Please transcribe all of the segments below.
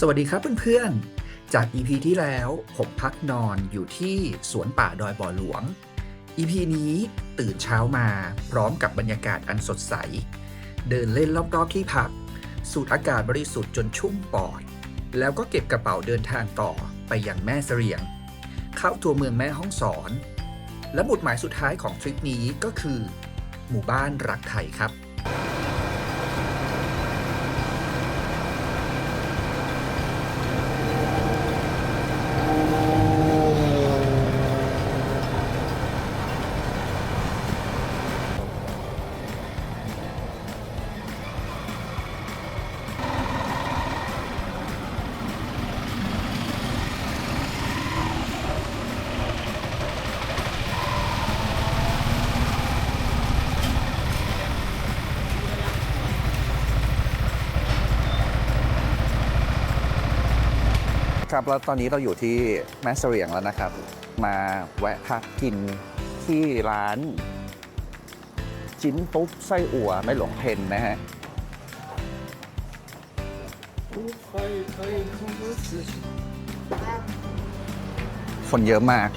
สวัสดีครับเพื่อนๆ จาก EP ที่แล้วผมพักนอนอยู่ที่สวนป่าดอยบ่อหลวง EP นี้ตื่นเช้ามาพร้อมกับบรรยากาศอันสดใส เดินเล่นรอบๆที่พัก สูดอากาศบริสุทธิ์จนชุ่มปอด แล้วก็เก็บกระเป๋าเดินทางต่อไปยังแม่เสรียง เข้าตัวเมืองแม่ห้องสอน และหมุดหมายสุดท้ายของทริปนี้ก็คือ หมู่บ้านรักไทยครับ ครับแล้วตอนนี้เราอยู่ที่แม่เสรียงแล้วนะครับ มาแวะพักกินที่ร้าน จิ้นปุ๊บไส้อั่วไม่หลวงเพนนะฮะคนเยอะมาก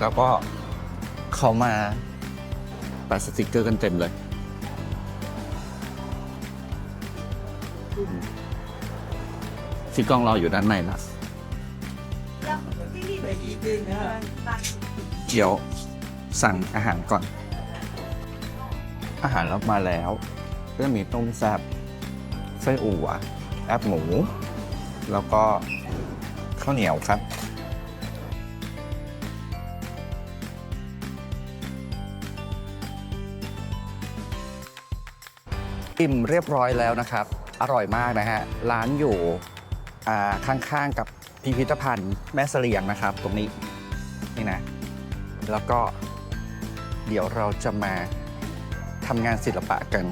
แล้วก็เขามาแปะสติกเกอร์กันเต็มเลยที่กล้องรออยู่ด้านในนะ เดี๋ยวสั่งอาหารก่อน อาหารรับมาแล้ว ก็มีต้มแซ่บไส้อั่วแอปหมู แล้วก็ข้าวเหนียวครับอิ่มเรียบร้อยแล้วนะครับ อร่อยมากนะฮะ ร้านอยู่ข้างๆกับ พิพิธภัณฑ์แม่เสลียงนะครับ ตรงนี้นี่นะ แล้วก็เดี๋ยวเราจะมาทำงานศิลปะกัน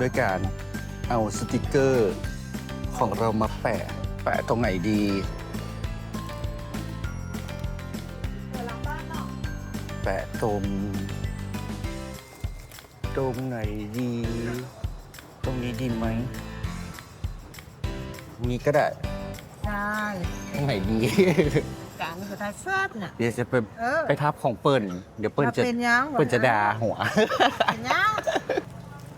ด้วยการเอาสติกเกอร์ของเรามาแปะ แปะตรงไหนดีแปะตรงตรงไหนดี ตรงนี้ดีไหม นี้ก็ได้ ใช่ตรงไหนดีการก็ได้แซ่บน่ะ เดี๋ยวจะไปเออ ไปทับของเปิ้ลเดี๋ยวเปิ้ลจะเป็นยังเปิ้ลจะด่าหัว เป็นยัง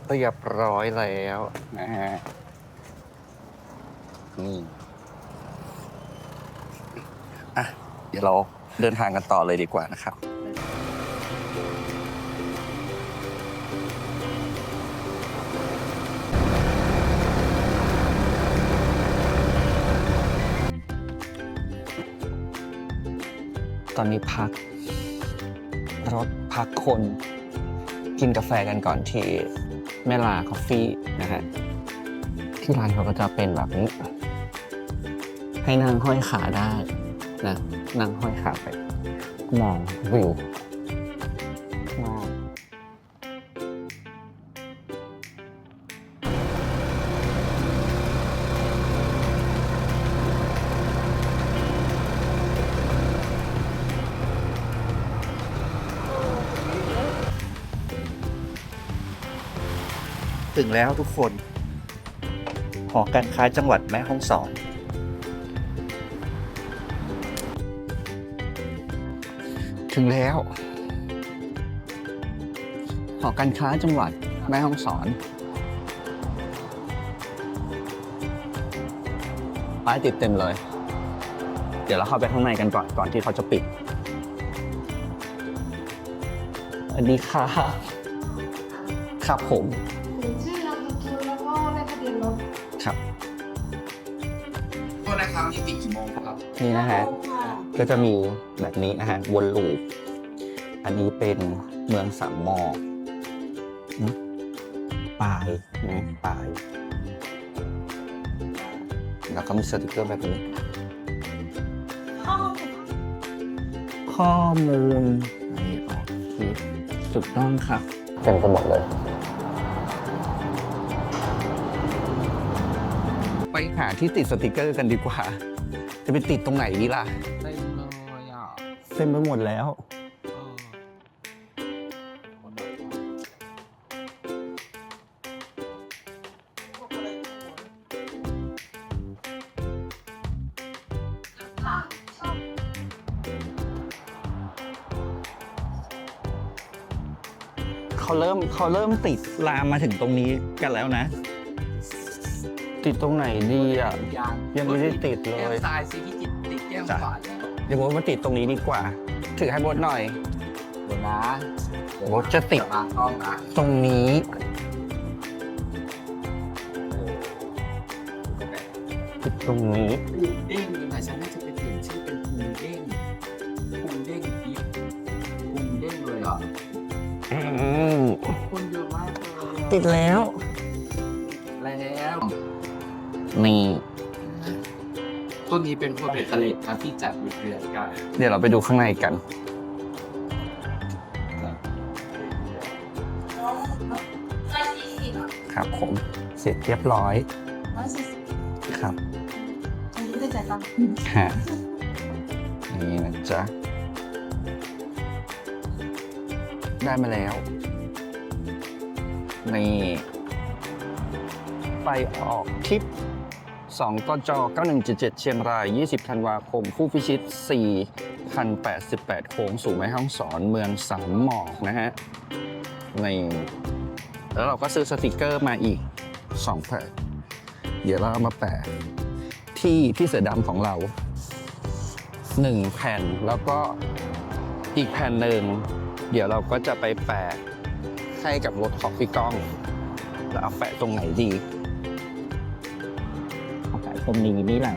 เรียบร้อยแล้วนะฮะนี่อะเดี๋ยวเราเดินทางกันต่อเลยดีกว่านะครับ ตอนนี้พัก รถพักคน กินกาแฟกันก่อนที่แม่ลาคอฟฟี่นะฮะที่ร้านเขาก็จะเป็นแบบนี้ ให้นั่งห้อยขาได้นะนั่งห้อยขาไป มองวิว ถึงแล้วทุกคน หอการค้าจังหวัดแม่ฮ่องสอน ถึงแล้ว หอการค้าจังหวัดแม่ฮ่องสอน ป้ายติดเต็มเลย เดี๋ยวเราเข้าไปข้างในกันก่อนก่อนที่เขาจะปิดสวัสดีค่ะครับผม ครับนี่ปิดกี่โมงครับ นี่นะฮะค่ะก็จะมีแบบนี้นะฮะ วนลูป อันนี้เป็นเมืองสามหมอหึปลายนะปลาย แล้วก็มีสติกเกอร์แบบนี้ ข้อมูลไอออกคลิปถูกต้องครับเต็มไปหมดเลย ไปหาที่ติดสติกเกอร์กันดีกว่า จะไปติดตรงไหนดีล่ะ เต็มเลยอะเต็มไปหมดแล้ว เออเขาเริ่มเขาเริ่มติดลามมาถึงตรงนี้กันแล้วนะ ติดตรงไหนดีอะยังยังไม่ได้ติดเลยแก้มซ้ายซิพี่จิตติดแก้มจ้ะขวาแล้วเดี๋ยวโบทมาติดตรงนี้ดีกว่า ถือให้โบทหน่อย เดี๋ยวนะโอ้จะติดมางกล้องนะตรงนี้ ติดตรงนี้ ปูเด้งนี่ค่ะฉันน่าจะเป็นเปลี่ยนชื่อเป็นปูเด้งปูเด้งปี๊บปูเด้งเลยเหรออืมคนเยอะมากเลยติดแล้วแล้ว นี่ต้นนี้เป็นโปรเจกต์ทะเลครับที่จัดอยู่เดือนกันเดี๋ยวเราไปดูข้างในกัน ครับผมเสร็จเรียบร้อยร้อยสี่สิบครับฉันไม่ได้จ่ายตังค์ฮะนี่นะจ๊ะ ได้มาแล้ว นี่ ไปออกทริป 2กจ9177 เชียงราย 20 ธันวาคม ผู้พิชิต 4,088 โค้งสู่แม่ห้องสอนเมืองสามหมอกนะฮะในแล้วเราก็ซื้อสติกเกอร์มาอีก2แผ่นเดี๋ยวเราเอามาแปะที่พี่เสือดำของเราหนึ่งแผ่นแล้วก็อีกแผ่นหนึ่งเดี๋ยวเราก็จะไปแปะให้กับรถของพี่ก้อง แล้วเอาแปะตรงไหนดี เอาแปะตรงนี้นี่แหละ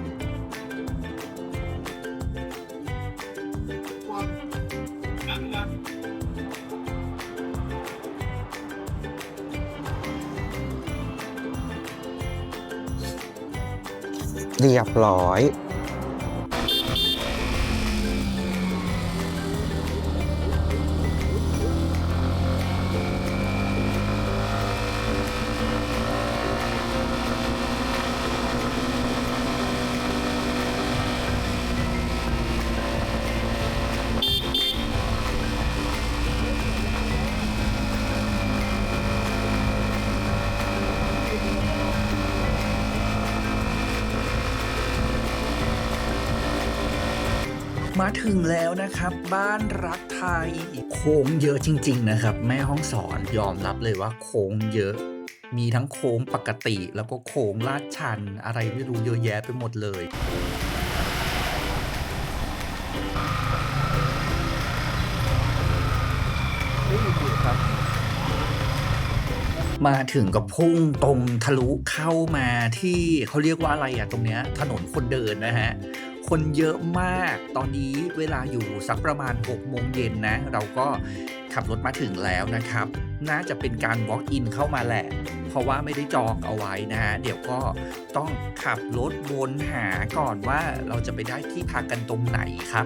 เรียบร้อย มาถึงแล้วนะครับ บ้านรักไทย โค้งเยอะจริง ๆ นะครับ แม่ห้องสอนยอมรับเลยว่าโค้งเยอะ มีทั้งโค้งปกติ แล้วก็โค้งลาดชัน อะไรไม่รู้เยอะแยะไปหมดเลยมาถึงกับพุ่งตรงทะลุเข้ามาที่เขาเรียกว่าอะไรอะตรงเนี้ยถนนคนเดินนะฮะ คนเยอะมาก ตอนนี้เวลาอยู่สักประมาณ6โมงเย็นนะ เราก็ขับรถมาถึงแล้วนะครับ น่าจะเป็นการ walk in เข้ามาแหละ เพราะว่าไม่ได้จองเอาไว้นะฮะ เดี๋ยวก็ต้องขับรถวนหาก่อนว่าเราจะไปได้ที่พักกันตรงไหนครับ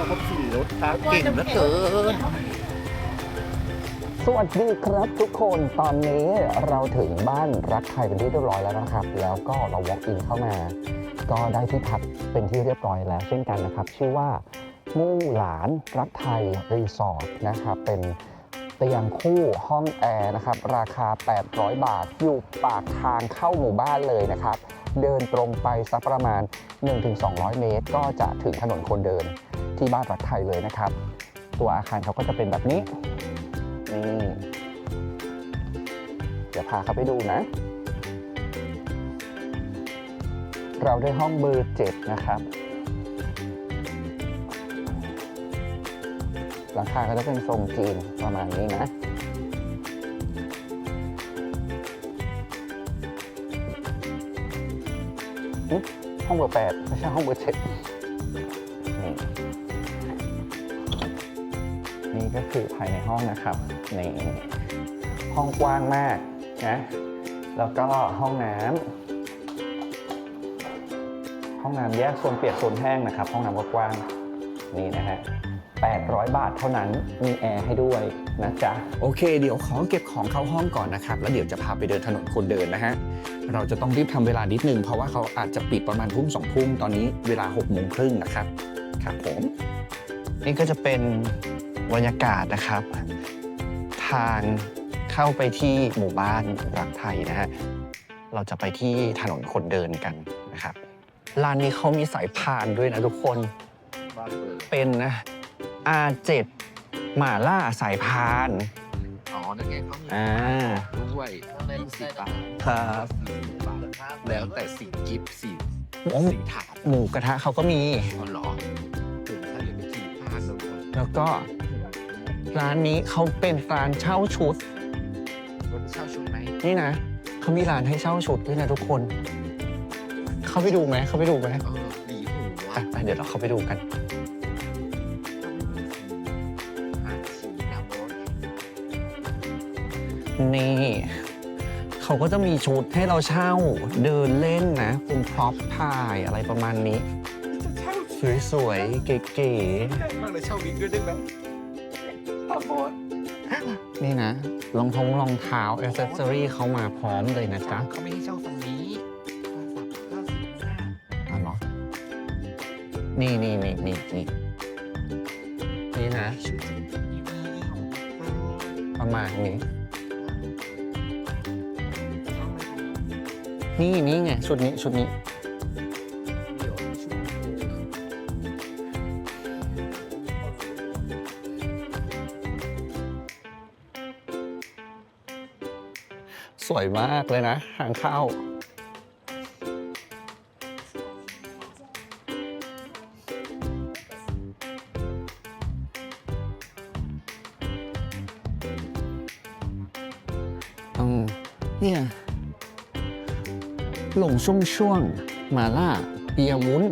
เก่งเหลือเกิน สวัสดีครับทุกคนตอนนี้เราถึงบ้านรักไทยเป็นที่เรียบร้อยแล้วนะครับ แล้วก็เรา walk in เข้ามา ก็ได้ที่พักเป็นที่เรียบร้อยแล้ว เช่นกันนะครับ ชื่อว่ามู่หลานรักไทยรีสอร์ทนะครับเป็นเตียงคู่ห้องแอร์นะครับ ราคา 800 บาท อยู่ปากทางเข้าหมู่บ้านเลยนะครับ เดินตรงไปสักประมาณ 1-200 เมตร ก็จะถึงถนนคนเดิน ที่บ้านรักไทยเลยนะครับ ตัวอาคารเขาก็จะเป็นแบบนี้นี่เดี๋ยวพาเขาไปดูนะ เราได้ห้องเบอร์เจ็ดนะครับหลังคาก็จะเป็นทรงจีนประมาณนี้นะห้องเบอร์แปดไม่ใช่ห้องเบอร์เจ็ด ก็คือภายในห้องนะครับในห้องกว้างมากนะแล้วก็ห้องน้ำห้องน้ำแยกโซนเปียกโซนแห้งนะครับ ห้องน้ำกว้างนี่นะฮะ800 บาทเท่านั้น มีแอร์ให้ด้วยนะจ๊ะ โอเค เดี๋ยวขอเก็บของเข้าห้องก่อนนะครับ แล้วเดี๋ยวจะพาไปเดินถนนคนเดินนะฮะ เราจะต้องรีบทำเวลานิดนึง เพราะว่าเขาอาจจะปิดประมาณทุ่มสองทุ่ม ตอนนี้เวลา6กโมงครึ่งนะครับ ครับผม นี่ก็จะเป็น บรรยากาศนะครับ ทางเข้าไปที่หมู่บ้านรักไทยนะฮะเราจะไปที่ถนนคนเดินกันนะครับร้านนี้เขามีสายพานด้วยนะทุกคนเป็นนะ R7 หมาล่าสายพานอ๋อนั่นไงเขามีอ่าด้วยเป็นสีบาทครับสีบาทแล้วแต่สีกิฟต์สีโอ้สีถาดหมูกระทะเขาก็มีอ๋อเหรอถึงถ้าเรียนเป็นสีพานเลยแล้วก็ ร้านนี้เขาเป็นร้านเช่าชุดรถเช่าชุดไหมนี่นะเขามีร้านให้เช่าชุดด้วยนะทุกคน เข้าไปดูไหมเข้าไปดูไหมเออดีหูอะอะไปเดี๋ยวเราเข้าไปดูกันอะสีน้ำรถนี่เขาก็จะมีชุดให้เราเช่าเดินเล่นนะเป็นพร็อพถ่ายอะไรประมาณนี้สวยๆ เก๋มากเลยเช่าวิกด้วยได้ไหมพา โบดๆนี่นะรองทงรองเท้าอ c เซสซอรี่เขามาพร้อมเลยนะจ๊ะเขาไม่ให้เช่าตรงนี้โทรศัพท์ก็สิบห้าอ๋อเหรอนี่นี่นี่นี่นี่นี่นะชุดทีวีของโปรประมาณนี้ นี่นี่ไงชุดนี้ชุดนี้ มากเลยนะทางเข้าอืมเนี่ย หลงช่วงช่วงมาล่าเบียร์วุ้น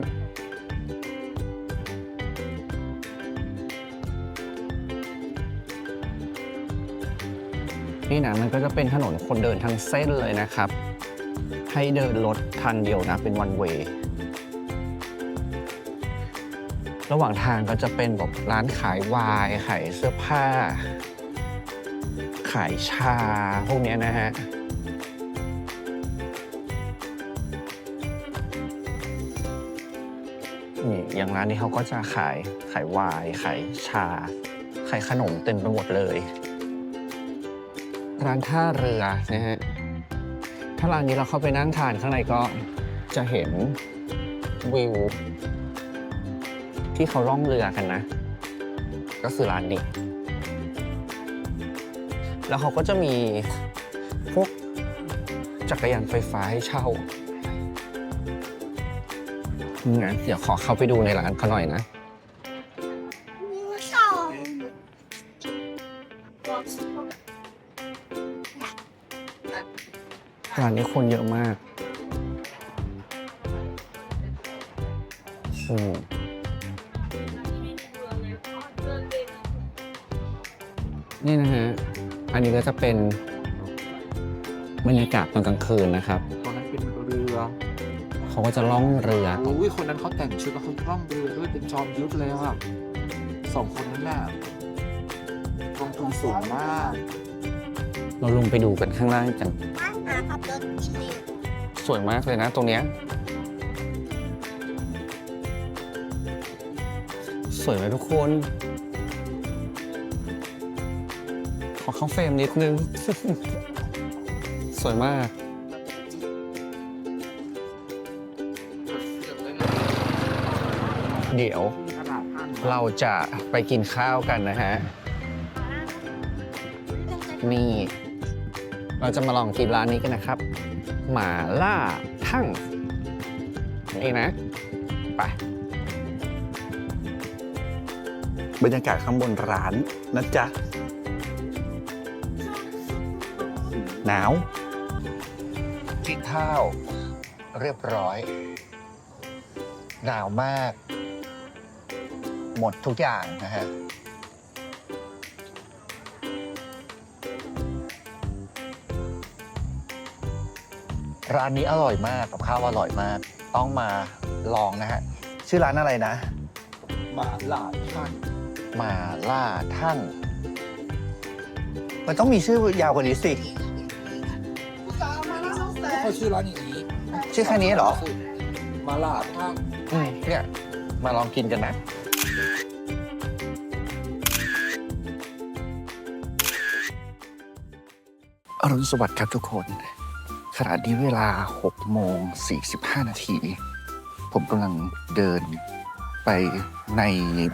นี่นะมันก็จะเป็นถนนคนเดินทั้งเส้นเลยนะครับ ให้เดินรถทางเดียวนะเป็นวันเวย์ระหว่างทางก็จะเป็นแบบร้านขายวายขายเสื้อผ้า ขายชาพวกนี้นะฮะนี่อย่างร้านนี้เขาก็จะขาย ขายวาย ขายชา ขายขนมเต็มไปหมดเลย ร้านท่าเรือนะฮะถ้าร้านนี้เราเข้าไปนั่งทานข้างในก็จะเห็นวิวที่เขาล่องเรือกันนะ ก็คือร้านนี้ แล้วเขาก็จะมีพวกจักรยานไฟฟ้าให้เช่างั้นเดี๋ยวขอเข้าไปดูในร้านเขาหน่อยนะานนี้คนเยอะมากอืมนี่นะฮะ อันนี้ก็จะเป็นบรรยากาศตอนกลางคืนนะครับตอนนั้นเป็นเรือเขาก็จะล่องเรือตรงอุ้ยคนนั้นเขาแต่งชุดแล้วเขาร่องเรือด้วยเป็นจอมยุทธเลยอะสองคนนั้นแหละลงทุนสูงมาก เราลงไปดูกันข้างล่างกัน สวยมากเลยนะตรงเนี้ยสวยไหมทุกคน ขอเข้าเฟรมนิดนึง สวยมาก เดี๋ยวเราจะไปกินข้าวกันนะฮะ นี่ เราจะมาลองกินร้านนี้กันนะครับ หมาล่าทั่งนี่นะ ไป บรรยากาศข้างบนร้านนะจ๊ะ หนาวกินข้าวเรียบร้อย หนาวมาก หมดทุกอย่างนะฮะ ร้านนี้อร่อยมากกับข้าวอร่อยมาก ต้องมาลองนะฮะ ชื่อร้านอะไรนะ หมาหลาดท่านหมาล่าทั่ง มันต้องมีชื่อยาวกว่านี้สิ เขาชื่อร้านอย่างนี้ชื่อแค่นี้เหรอ หมาหลาดท่านอืมเนี่ย มาลองกินกันนะ อรุณสวัสดิ์ครับทุกคน ขณะนี้เวลา6โมง45 นาที ผมกำลังเดินไปใน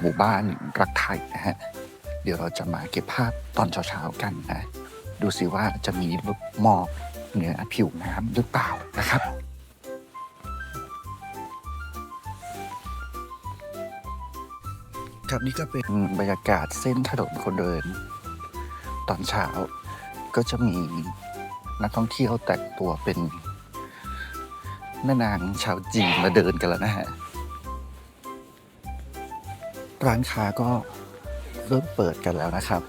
หมู่บ้านรักไทยนะฮะ เดี๋ยวเราจะมาเก็บภาพตอนเช้าๆกันนะ ดูสิว่าจะมีหมอกเหนือผิวน้ำหรือเปล่านะครับครับนี่ก็เป็นบรรยากาศเส้นถนนคนเดิน ตอนเช้าก็จะมี นักท่องเที่ยวแต่งตัวเป็นแม่นางชาวจีนมาเดินกันแล้วนะฮะ ร้านค้าก็เริ่มเปิดกันแล้วนะครับ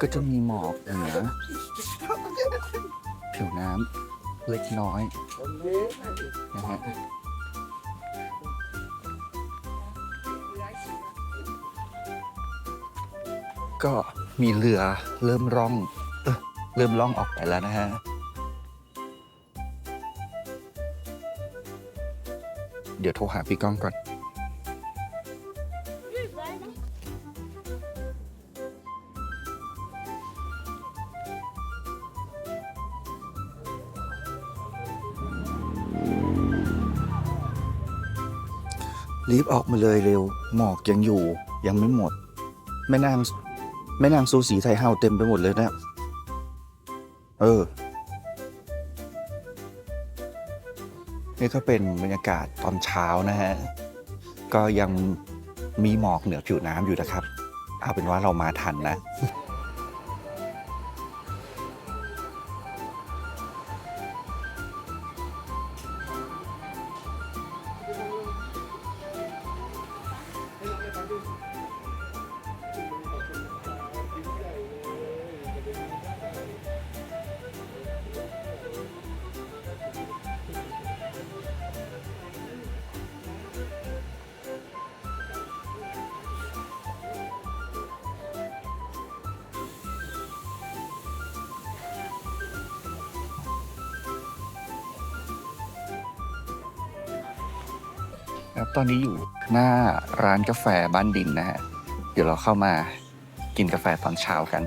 ก็จะมีหมอกเหนือผิวน้ำเล็กน้อยนะฮะก็ มีเรือเริ่มร่องเออเริ่มล่องออกไปแล้วนะฮะ เดี๋ยวโทรหาพี่ก้องก่อน รีบออกมาเลยเร็ว หมอกยังอยู่ยังไม่หมด แม่นาง แม่นางซูสีไทยเฮาเต็มไปหมดเลยนะเออ นี่ก็เป็นบรรยากาศตอนเช้านะฮะ ก็ยังมีหมอกเหนือผิวน้ำอยู่นะครับ เอาเป็นว่าเรามาทันนะ ครับตอนนี้อยู่หน้าร้านกาแฟบ้านดินนะฮะ เดี๋ยวเราเข้ามากินกาแฟตอนเช้ากัน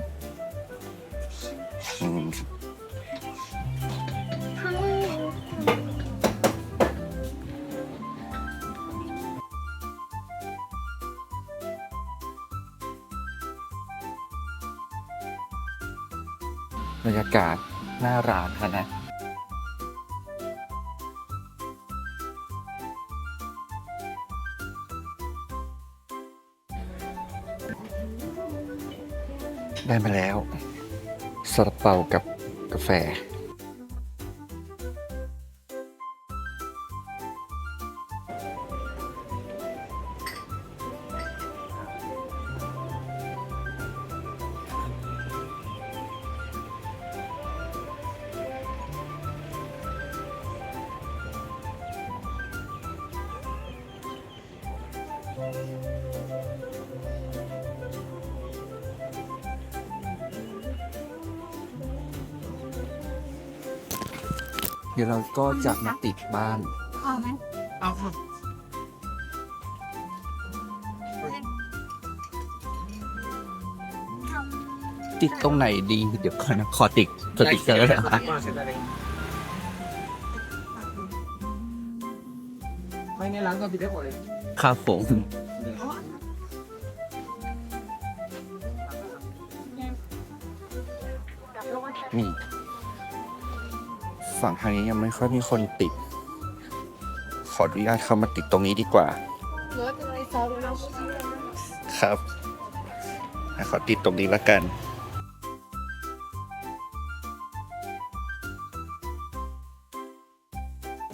ดี๋ยวเราก็จะมาติดบ้าน เอาไหมเอาค่ะติดตรงไหนดีเดี๋ยวก่อนนะขอติดสติกเกอร์นะไม่ในร้านก็ปิดได้หมดเลยครับผมนี่ ฝั่งทางนี้ยังไม่ค่อยมีคนติด ขออนุญาตเข้ามาติดตรงนี้ดีกว่า ครับอะขอติดตรงนี้ละกัน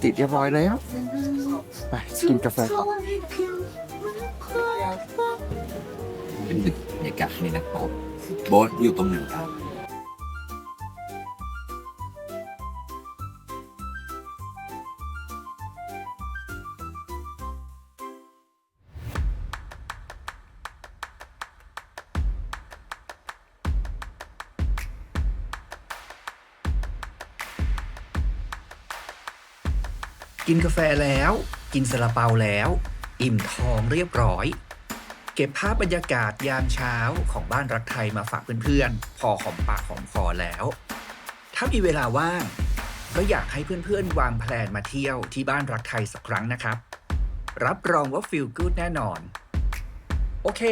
ติดเรียบร้อยแล้วไปกินกาแฟก่อนเป็นบรรยากาศนี่นะโบ๊ทโบ๊ทอยู่ตรงไหนครับ กินกาแฟแล้ว กินซาลาเปาแล้ว อิ่มท้องเรียบร้อย เก็บภาพบรรยากาศยามเช้าของบ้านรักไทยมาฝากเพื่อนๆ พอหอมปากหอมคอแล้ว ถ้ามีเวลาว่าง ก็อยากให้เพื่อนๆ วางแผนมาเที่ยวที่บ้านรักไทยสักครั้งนะครับ รับรองว่าฟิลกูดแน่นอน โอเค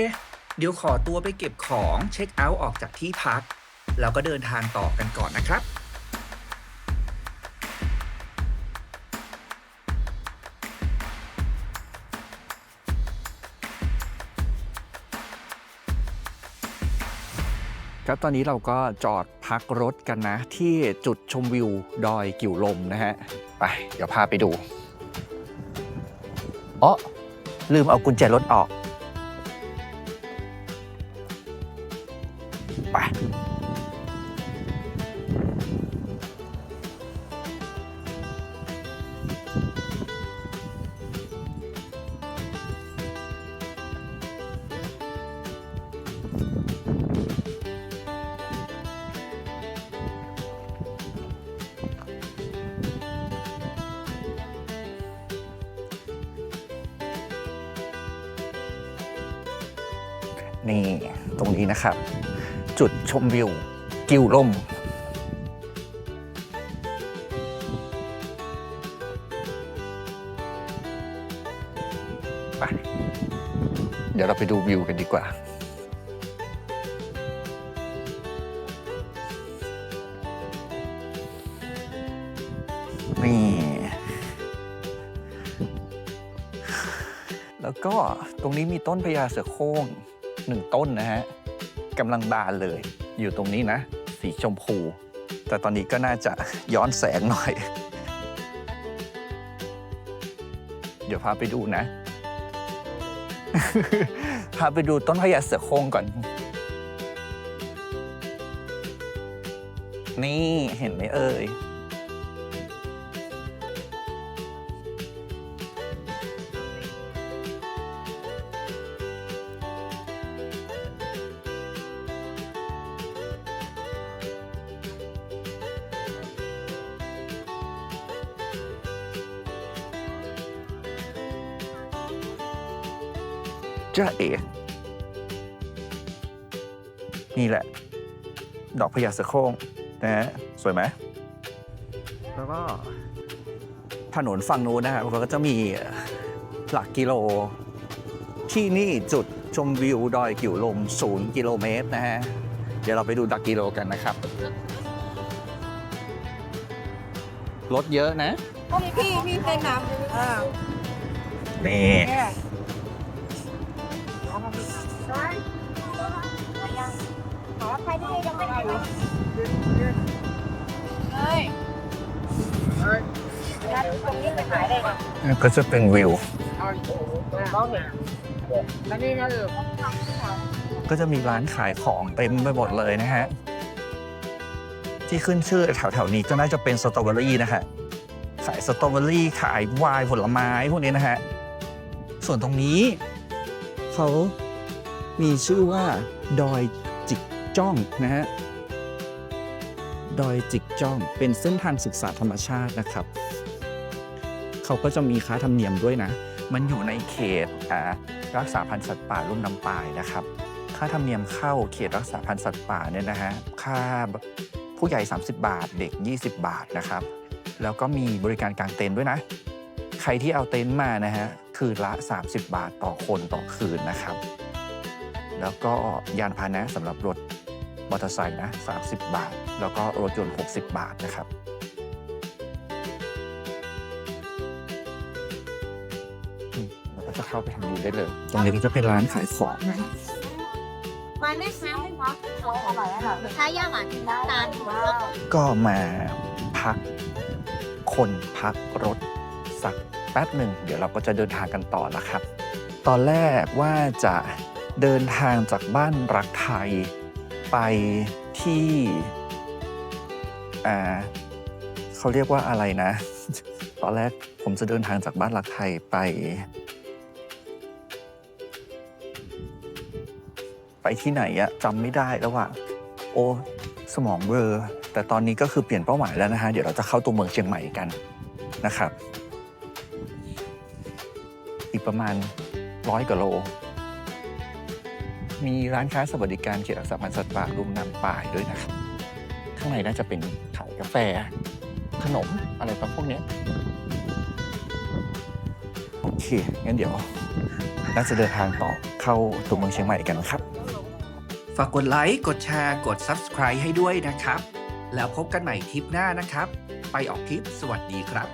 เดี๋ยวขอตัวไปเก็บของเช็คเอาท์ออกจากที่พัก แล้วก็เดินทางต่อกันก่อนนะครับ ครับตอนนี้เราก็จอดพักรถกันนะ ที่จุดชมวิวดอยกิ่วลมนะฮะ ไป เดี๋ยวพาไปดูอ๋อลืมเอากุญแจรถออก จุดชมวิว กิวลมไปเดี๋ยวเราไปดูวิวกันดีกว่านี่แล้วก็ตรงนี้มีต้นพญาเสือโคร่งหนึ่งต้นนะฮะ กำลังบานเลย อยู่ตรงนี้นะ สีชมพู แต่ตอนนี้ก็น่าจะย้อนแสงหน่อย เดี๋ยวพาไปดูนะ พาไปดูต้นพญาเสือโคร่งก่อน นี่เห็นไหมเอ่ย จ้าเอ๋นี่แหละ ดอกพญาเสือโคร่งนะฮะสวยไหมแล้วก็ถนนฝั่งนู้นนะครับก็จะมีหลักกิโล ที่นี่จุดชมวิวดอยกิ่วลม 0 กิโลเมตรนะฮะ เดี๋ยวเราไปดูดักกิโลกันนะครับ รถเยอะนะ พี่พี่พี่เป็นน้ำอ่านี่ ขอใครที่ยังไม่ได้เลยเฮ้ยตรงนี้ไปขายได้ไงก็จะเป็นวิว แล้วนี่นะเออก็จะมีร้านขายของเต็มไปหมดเลยนะฮะ ที่ขึ้นชื่อแถวๆนี้ก็น่าจะเป็นสตรอเบอรี่นะฮะ ขายสตรอเบอรี่ขายวน์ผลไม้พวกนี้นะฮะ ส่วนตรงนี้เขา มีชื่อว่าดอยจิกจ้องนะฮะดอยจิกจ้องเป็นเส้นทางศึกษาธรรมชาตินะครับ เขาก็จะมีค่าธรรมเนียมด้วยนะ มันอยู่ในเขตรักษาพันธุ์สัตว์ป่าลุ่มน้ำปายนะครับ ค่าธรรมเนียมเข้าเขตรักษาพันธุ์สัตว์ป่าเนี่ยนะฮะค่าผู้ใหญ่ 30 บาท เด็ก 20 บาทนะครับ แล้วก็มีบริการกางเต็นท์ด้วยนะ ใครที่เอาเต็นท์มานะฮะคืนละ 30 บาทต่อคนต่อคืนนะครับ แล้วก็ยานพาหนะสำหรับรถมอเตอร์ไซค์นะ 30 บาท แล้วก็รถยนต์ 60 บาทนะครับอืมเราก็จะเข้าไปทางนี้ได้เลย ตรงนี้ก็จะเป็นร้านขายของนะมันไม่ซ้ำเพราะเขาอร่อยอร่อยถ้าย่าหวานน้ำตาลถูกต้องก็มาพักคนพักรถสักแป๊บหนึ่ง เดี๋ยวเราก็จะเดินทางกันต่อแล้วครับ ตอนแรกว่าจะ เดินทางจากบ้านรักไทย ไปที่อ่าเขาเรียกว่าอะไรนะ ตอนแรกผมจะเดินทางจากบ้านรักไทยไป ไปที่ไหนอะจำไม่ได้แล้วอะโอ้สมองเบลอแต่ตอนนี้ก็คือเปลี่ยนเป้าหมายแล้วนะฮะ เดี๋ยวเราจะเข้าตัวเมืองเชียงใหม่กันนะครับ อีกประมาณร้อยกว่าโล มีร้านค้าสวัสดิการเขตรักษาพันธุ์สัตว์ป่าลุมนำป่ายด้วยนะครับ ข้างในน่าจะเป็นขายกาแฟ ขนมอะไรประพวกนี้โอเค งั้นเดี๋ยว น่าจะเดินทางต่อเข้าตัวเมืองเชียงใหม่กันนะครับ ฝากกดไลค์ กดแชร์ กด Subscribe ให้ด้วยนะครับ แล้วพบกันใหม่ทริปหน้านะครับ ไปออกทริป สวัสดีครับ